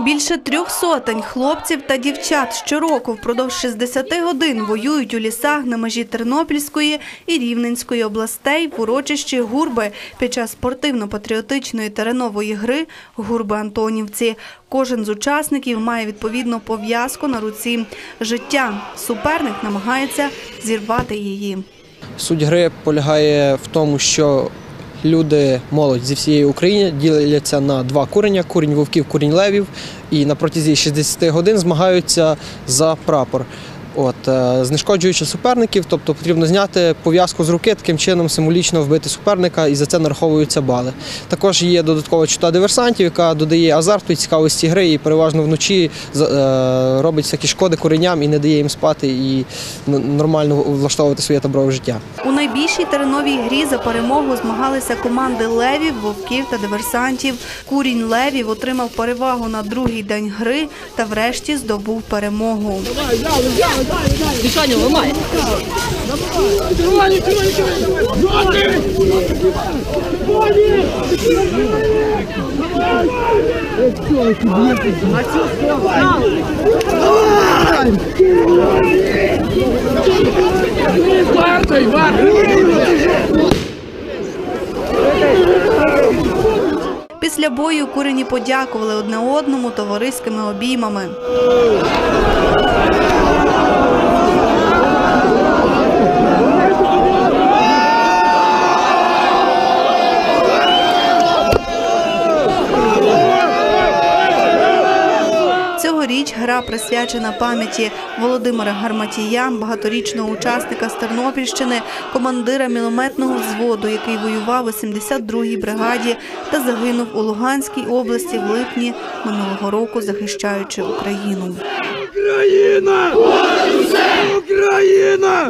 Більше трьох сотень хлопців та дівчат щороку впродовж 60 годин воюють у лісах на межі Тернопільської і Рівненської областей в урочищі Гурби під час спортивно-патріотичної теренової гри Гурби Антонівці. Кожен з учасників має відповідну пов'язку на руці життя. Суперник намагається зірвати її. Суть гри полягає в тому, що люди, молодь зі всієї України діляться на два курення: курінь вовків, курінь левів, і на протязі 60 годин змагаються за прапор. От, е, знешкоджуючи суперників, тобто потрібно зняти пов'язку з руки, таким чином символічно вбити суперника, і за це нараховуються бали. Також є додаткова чута диверсантів, яка додає азарту і цікавості гри, і переважно вночі е, робить всякі шкоди куреням і не дає їм спати і нормально влаштовувати своє таборове життя. У найбільшій тереновій грі за перемогу змагалися команди левів, вовків та диверсантів. Курінь левів отримав перевагу на другий день гри та врешті здобув перемогу. Мішаню ламай. Після бою курені подякували одне одному товариськими обіймами. Гра присвячена пам'яті Володимира Гарматія, багаторічного учасника з Тернопільщини, командира мінометного взводу, який воював у 72-й бригаді та загинув у Луганській області в липні минулого року, захищаючи Україну. Україна! Україна!